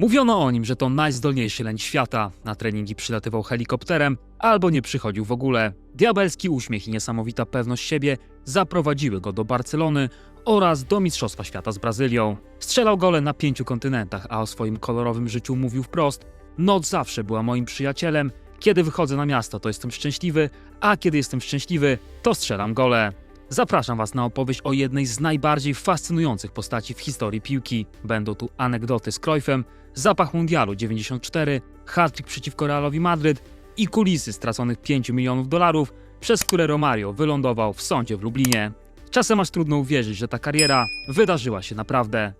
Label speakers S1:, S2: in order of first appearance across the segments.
S1: Mówiono o nim, że to najzdolniejszy leń świata. Na treningi przylatywał helikopterem albo nie przychodził w ogóle. Diabelski uśmiech i niesamowita pewność siebie zaprowadziły go do Barcelony oraz do Mistrzostwa Świata z Brazylią. Strzelał gole na pięciu kontynentach, a o swoim kolorowym życiu mówił wprost: Noc zawsze była moim przyjacielem. Kiedy wychodzę na miasto, to jestem szczęśliwy, a kiedy jestem szczęśliwy, to strzelam gole. Zapraszam Was na opowieść o jednej z najbardziej fascynujących postaci w historii piłki. Będą tu anegdoty z Cruyffem, zapach mundialu 94, hat przeciwko Realowi Madryt i kulisy straconych 5 milionów dolarów, przez które Romario wylądował w sądzie w Lublinie. Czasem aż trudno uwierzyć, że ta kariera wydarzyła się naprawdę.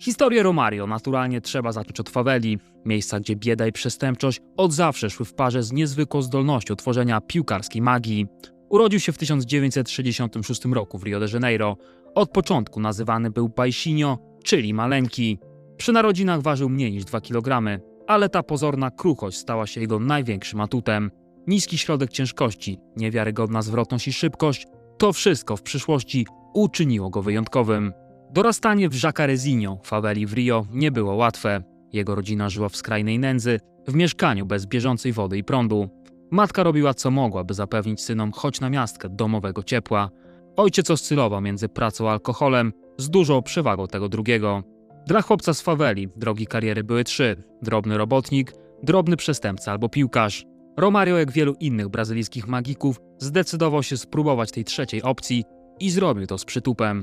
S1: Historię Romario naturalnie trzeba zacząć od faweli, miejsca, gdzie bieda i przestępczość od zawsze szły w parze z niezwykłą zdolnością tworzenia piłkarskiej magii. Urodził się w 1966 roku w Rio de Janeiro. Od początku nazywany był Baixinho, czyli maleńki. Przy narodzinach ważył mniej niż 2 kg, ale ta pozorna kruchość stała się jego największym atutem. Niski środek ciężkości, niewiarygodna zwrotność i szybkość to wszystko w przyszłości uczyniło go wyjątkowym. Dorastanie w Jacarezinho, faweli w Rio, nie było łatwe. Jego rodzina żyła w skrajnej nędzy, w mieszkaniu bez bieżącej wody i prądu. Matka robiła co mogła, by zapewnić synom choć na miastkę domowego ciepła. Ojciec oscylował między pracą a alkoholem, z dużą przewagą tego drugiego. Dla chłopca z faweli drogi kariery były trzy: drobny robotnik, drobny przestępca albo piłkarz. Romario, jak wielu innych brazylijskich magików, zdecydował się spróbować tej trzeciej opcji i zrobił to z przytupem.